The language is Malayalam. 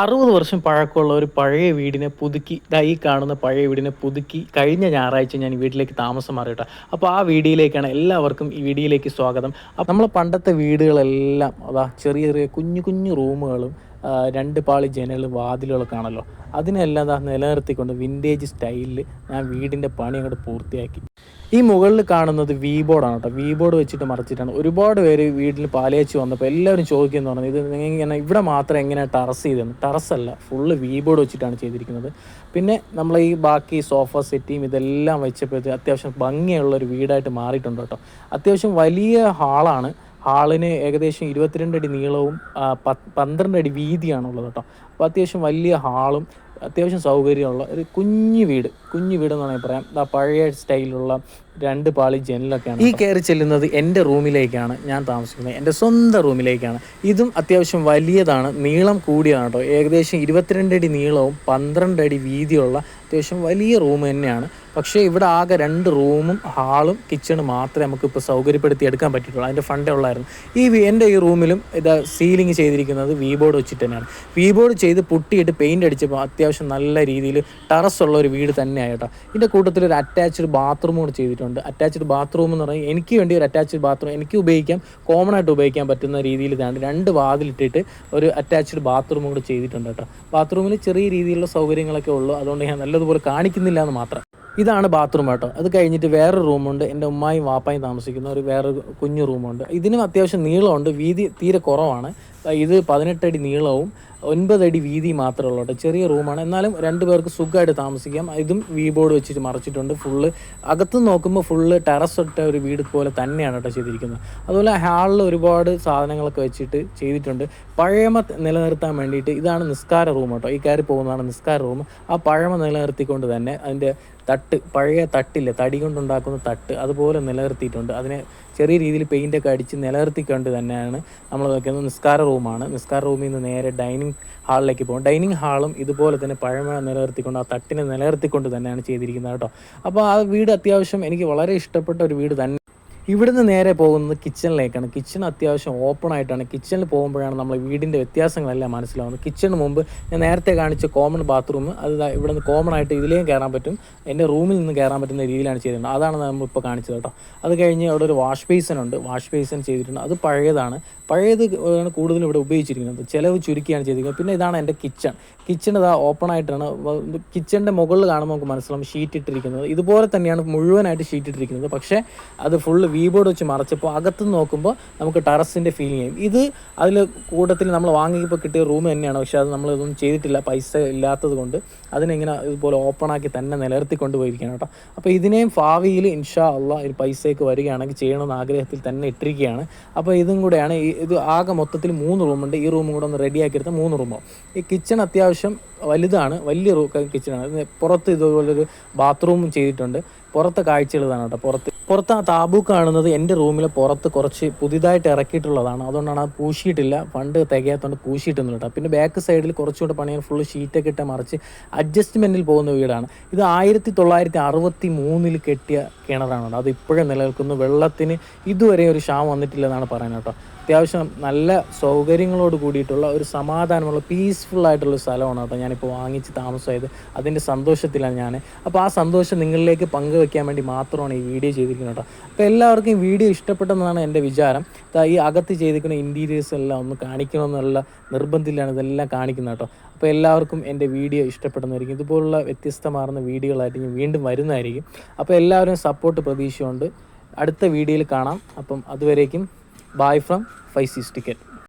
അറുപത് വർഷം പഴക്കമുള്ള ഒരു പഴയ വീടിനെ പുതുക്കി ഇതാ ഈ കാണുന്ന പഴയ വീടിനെ പുതുക്കി കഴിഞ്ഞ ഞായറാഴ്ച ഞാൻ വീട്ടിലേക്ക് താമസം മാറിയിട്ടാ. അപ്പോൾ ആ വീഡിയോയിലേക്കാണ് എല്ലാവർക്കും ഈ വീഡിയോയിലേക്ക് സ്വാഗതം. നമ്മൾ പണ്ടത്തെ വീടുകളെല്ലാം അതാ ചെറിയ ചെറിയ കുഞ്ഞു കുഞ്ഞു റൂമുകളും രണ്ട് പാളി ജനൽ വാതിലുകളൊക്കെ ആണല്ലോ. അതിനെല്ലാം ദാ നിലനിർത്തിക്കൊണ്ട് വിന്റേജ് സ്റ്റൈലിൽ ഞാൻ വീടിന്റെ പണി അങ്ങോട്ട് പൂർത്തിയാക്കി. ഈ മുകളിൽ കാണുന്നത് വി ബോർഡാണ് കേട്ടോ. വി ബോർഡ് വെച്ചിട്ട് മറച്ചിട്ടാണ്. ഒരുപാട് പേര് വീട്ടിൽ പാലേച്ച് വന്നപ്പോൾ എല്ലാവരും ചോദിക്കുന്നു പറഞ്ഞു ഇത് ഇങ്ങനെ ഇവിടെ മാത്രം എങ്ങനെ ടറസ് ചെയ്തെന്ന് അല്ല ഫുള്ള് വി ബോർഡ് വെച്ചിട്ടാണ് ചെയ്തിരിക്കുന്നത്. പിന്നെ നമ്മൾ ഈ ബാക്കി സോഫ സെറ്റിയും ഇതെല്ലാം വെച്ചപ്പോൾ അത്യാവശ്യം ഭംഗിയുള്ള ഒരു വീടായിട്ട് മാറിയിട്ടുണ്ട് കേട്ടോ. അത്യാവശ്യം വലിയ ഹാളാണ്. ഹാളിന് ഏകദേശം ഇരുപത്തിരണ്ട് അടി നീളവും പന്ത്രണ്ട് അടി വീതിയാണുള്ളത് കേട്ടോ. അപ്പോൾ അത്യാവശ്യം വലിയ ഹാളും അത്യാവശ്യം സൗകര്യമുള്ള ഒരു കുഞ്ഞു വീട്. കുഞ്ഞു വീട് എന്ന് വേണമെങ്കിൽ പറയാം. ആ പഴയ സ്റ്റൈലിലുള്ള രണ്ട് പാളി ജനലൊക്കെയാണ് ഈ കയറി ചെല്ലുന്നത് എന്റെ റൂമിലേക്കാണ് ഞാൻ താമസിക്കുന്നത്. എന്റെ സ്വന്തം റൂമിലേക്കാണ്. ഇതും അത്യാവശ്യം വലിയതാണ്. നീളം കൂടിയതാണ് കേട്ടോ. ഏകദേശം ഇരുപത്തിരണ്ട് അടി നീളവും പന്ത്രണ്ട് അടി വീതിയുള്ള അത്യാവശ്യം വലിയ റൂം തന്നെയാണ്. പക്ഷേ ഇവിടെ ആകെ രണ്ട് റൂമും ഹാളും കിച്ചണും മാത്രമേ നമുക്ക് ഇപ്പോൾ സൗകര്യപ്പെടുത്തി എടുക്കാൻ പറ്റിയിട്ടുള്ളൂ. അതിന്റെ ഫണ്ടേ ഉള്ളായിരുന്നു. ഈ എന്റെ ഈ റൂമിലും ഇത് സീലിംഗ് ചെയ്തിരിക്കുന്നത് വി ബോർഡ് വെച്ചിട്ട് തന്നെയാണ്. വി ബോർഡ് ചെയ്ത് പുട്ടിയിട്ട് പെയിന്റ് അടിച്ചപ്പോൾ അത്യാവശ്യം നല്ല രീതിയിൽ ടെറസ് ഉള്ള ഒരു വീട് കേട്ടോ. ഇതിന്റെ കൂട്ടത്തിൽ ഒരു അറ്റാച്ച്ഡ് ബാത്റൂം കൂടെ ചെയ്തിട്ടുണ്ട്. അറ്റാച്ച്ഡ് ബാത്റൂം എന്ന് പറഞ്ഞാൽ എനിക്ക് വേണ്ടി ഒരു അറ്റാച്ച്ഡ് ബാത്റൂം എനിക്ക് ഉപയോഗിക്കാം കോമൺ ആയിട്ട് ഉപയോഗിക്കാൻ പറ്റുന്ന രീതിയിൽ ഇതാണ്. രണ്ട് വാതിലിട്ടിട്ട് ഒരു അറ്റാച്ച്ഡ് ബാത്റൂം കൂടെ ചെയ്തിട്ടുണ്ട് കേട്ടോ. ബാത്റൂമിൽ ചെറിയ രീതിയിലുള്ള സൗകര്യങ്ങളൊക്കെ ഉള്ളൂ. അതുകൊണ്ട് ഞാൻ നല്ലതുപോലെ കാണിക്കുന്നില്ല എന്ന് മാത്രം. ഇതാണ് ബാത്റൂം കേട്ടോ. അത് കഴിഞ്ഞിട്ട് വേറൊരു റൂമുണ്ട് എന്റെ ഉമ്മായും വാപ്പായും താമസിക്കുന്ന ഒരു വേറൊരു കുഞ്ഞു റൂമുണ്ട് ഇതിനും അത്യാവശ്യം നീളമുണ്ട്. വീതി തീരെ കുറവാണ്. ഇത് പതിനെട്ടടി നീളവും ഒൻപതടി വീതി മാത്രമേ ഉള്ളൂ ചെറിയ റൂമാണ്. എന്നാലും രണ്ട് പേർക്ക് സുഖമായിട്ട് താമസിക്കാം. ഇതും വി ബോർഡ് വെച്ചിട്ട് മറച്ചിട്ടുണ്ട് ഫുള്ള് അകത്ത് നോക്കുമ്പോൾ ഫുള്ള് ടെറസ് ഇട്ട ഒരു വീട് പോലെ തന്നെയാണ് കേട്ടോ ചെയ്തിരിക്കുന്നത്. അതുപോലെ ഹാളിൽ ഒരുപാട് സാധനങ്ങളൊക്കെ വെച്ചിട്ട് ചെയ്തിട്ടുണ്ട്. പഴമ നിലനിർത്താൻ വേണ്ടിയിട്ട് ഇതാണ് നിസ്കാര റൂം കേട്ടോ. ഈ കയറി പോകുന്നതാണ് നിസ്കാര റൂം ആ പഴമ നിലനിർത്തിക്കൊണ്ട് തന്നെ അതിന്റെ തട്ട് പഴയ തട്ടില്ല? തടി കൊണ്ടുണ്ടാക്കുന്ന തട്ട് അതുപോലെ നിലനിർത്തിയിട്ടുണ്ട്. അതിനെ ചെറിയ രീതിയിൽ പെയിന്റൊക്കെ അടിച്ച് നിലനിർത്തിക്കൊണ്ട് തന്നെയാണ് നമ്മൾ വെക്കുന്നത്. നിസ്കാര റൂമാണ് നിസ്കാര റൂമിൽ നിന്ന് നേരെ ഡൈനിങ് ഹാളിലേക്ക് പോകും ഡൈനിങ് ഹാളും ഇതുപോലെ തന്നെ പഴമ നിലനിർത്തിക്കൊണ്ട് ആ തട്ടിനെ നിലനിർത്തിക്കൊണ്ട് തന്നെയാണ് ചെയ്തിരിക്കുന്നത് കേട്ടോ. അപ്പോൾ ആ വീട് അത്യാവശ്യം എനിക്ക് വളരെ ഇഷ്ടപ്പെട്ട ഒരു വീട് തന്നെ ഇവിടുന്ന് നേരെ പോകുന്നത് കിച്ചണിലേക്കാണ് കിച്ചൺ അത്യാവശ്യം ഓപ്പൺ ആയിട്ടാണ്. കിച്ചണിൽ പോകുമ്പോഴാണ് നമ്മൾ വീടിന്റെ വ്യത്യാസങ്ങളെല്ലാം മനസ്സിലാവുന്നത്. കിച്ചണിന് മുമ്പ് ഞാൻ നേരത്തെ കാണിച്ച കോമൺ ബാത്റൂം അത് ഇവിടുന്ന് കോമൺ ആയിട്ട് ഇതിലേയും കയറാൻ പറ്റും. എന്റെ റൂമിൽ നിന്ന് കയറാൻ പറ്റുന്ന രീതിയിലാണ് ചെയ്തിട്ടുണ്ട് അതാണ് നമ്മളിപ്പോൾ കാണിച്ചത് കേട്ടോ. അത് കഴിഞ്ഞ് അവിടെ ഒരു വാഷ് ബേസൺ ഉണ്ട്. വാഷ് ബേസൺ ചെയ്തിട്ടുണ്ട്. അത് പഴയതാണ്. പഴയത് ആണ് കൂടുതലും ഇവിടെ ഉപയോഗിച്ചിരിക്കുന്നത്. ചിലവ് ചുരുക്കിയാണ് ചെയ്തിരിക്കുന്നത്. പിന്നെ ഇതാണ് എന്റെ കിച്ചൺ കിച്ചൺ ഇതാ ഓപ്പൺ ആയിട്ടാണ്. കിച്ചണിന്റെ മുകളിൽ കാണുമ്പോൾ നമുക്ക് മനസ്സിലാവും ഷീറ്റ് ഇട്ടിരിക്കുന്നത്. ഇതുപോലെ തന്നെയാണ് മുഴുവനായിട്ട് ഷീറ്റ് ഇട്ടിരിക്കുന്നത്. പക്ഷേ അത് ഫുള്ള് വി ബോർഡ് വെച്ച് മറച്ചപ്പോൾ അകത്ത് നോക്കുമ്പോൾ നമുക്ക് ടെറസിന്റെ ഫീലിംഗ് ചെയ്യും ഇത് അതിൽ കൂട്ടത്തിൽ നമ്മൾ വാങ്ങിയപ്പോൾ കിട്ടിയ റൂം തന്നെയാണ്. പക്ഷെ അത് നമ്മളിതൊന്നും ചെയ്തിട്ടില്ല. പൈസ ഇല്ലാത്തത് കൊണ്ട് അതിനെങ്ങനെ ഇതുപോലെ ഓപ്പൺ ആക്കി തന്നെ നിലനിർത്തിക്കൊണ്ട് പോയിരിക്കുകയാണ് കേട്ടോ. അപ്പോൾ ഇതിനെയും ഭാവിയിൽ ഇൻഷാ അള്ളാ ഒരു പൈസയൊക്കെ വരികയാണെങ്കിൽ ചെയ്യണമെന്ന് ആഗ്രഹത്തിൽ തന്നെ ഇട്ടിരിക്കുകയാണ്. അപ്പോൾ ഇതും കൂടെയാണ്. ഇത് ആകെ മൊത്തത്തിൽ മൂന്ന് റൂമുണ്ട് ഈ റൂമും കൂടെ ഒന്ന് റെഡിയാക്കി എടുത്ത മൂന്ന് റൂമോ ഈ കിച്ചൺ അത്യാവശ്യം വലുതാണ്. വലിയ റൂം കിച്ചണാണ് പുറത്ത് ഇതുപോലൊരു ബാത്റൂമും ചെയ്തിട്ടുണ്ട്. പുറത്തെ കാഴ്ചകൾ ഇതാണ് കേട്ടോ. പുറത്ത് പുറത്ത് ആ താബു കാണുന്നത് എന്റെ റൂമിൽ പുറത്ത് കുറച്ച് പുതിയതായിട്ട് ഇറക്കിയിട്ടുള്ളതാണ്. അതുകൊണ്ടാണ് അത് പൂശിയിട്ടില്ല. പണ്ട് തികയാത്തതുകൊണ്ട് പൂശിയിട്ടൊന്നും കേട്ടോ പിന്നെ ബാക്ക് സൈഡിൽ കുറച്ചുകൂടെ പണിയാൻ ഫുള്ള് ഷീറ്റൊക്കെ ഇട്ട് മറിച്ച് അഡ്ജസ്റ്റ്മെന്റിൽ പോകുന്ന വീടാണ്. ഇത് ആയിരത്തി തൊള്ളായിരത്തി അറുപത്തി മൂന്നിൽ കെട്ടിയ കിണറാണ്. അത് ഇപ്പോഴും നിലനിൽക്കുന്നു. വെള്ളത്തിന് ഇതുവരെ ഒരു ക്ഷാമം വന്നിട്ടില്ല എന്നാണ് പറയുന്നത് കേട്ടോ. അത്യാവശ്യം നല്ല സൗകര്യങ്ങളോട് കൂടിയിട്ടുള്ള ഒരു സമാധാനമുള്ള പീസ്ഫുൾ ആയിട്ടുള്ള സ്ഥലമാണ് കേട്ടോ ഞാനിപ്പോൾ വാങ്ങിച്ച് താമസമായത്. അതിന്റെ സന്തോഷത്തിലാണ് ഞാൻ അപ്പോൾ ആ സന്തോഷം നിങ്ങളിലേക്ക് പങ്കുവെക്കാൻ വേണ്ടി മാത്രമാണ് ഈ വീഡിയോ ചെയ്തിരിക്കുന്നത് കേട്ടോ. അപ്പോൾ എല്ലാവർക്കും വീഡിയോ ഇഷ്ടപ്പെട്ടെന്നാണ് എന്റെ വിചാരം. ഈ അകത്ത് ചെയ്തിരിക്കുന്ന ഇന്റീരിയേഴ്സ് എല്ലാം ഒന്ന് കാണിക്കണമെന്നുള്ള നിർബന്ധത്തിലാണ് ഇതെല്ലാം കാണിക്കുന്നത് കേട്ടോ. അപ്പോൾ എല്ലാവർക്കും എന്റെ വീഡിയോ ഇഷ്ടപ്പെടുന്നതായിരിക്കും. ഇതുപോലുള്ള വ്യത്യസ്തമാർന്ന വീഡിയോകളായിട്ട് ഞാൻ വീണ്ടും വരുന്നതായിരിക്കും. അപ്പോൾ എല്ലാവരും സപ്പോർട്ട് പ്രതീക്ഷയുണ്ട്. അടുത്ത വീഡിയോയിൽ കാണാം. അപ്പം അതുവരേക്കും buy from 5 seas ticket.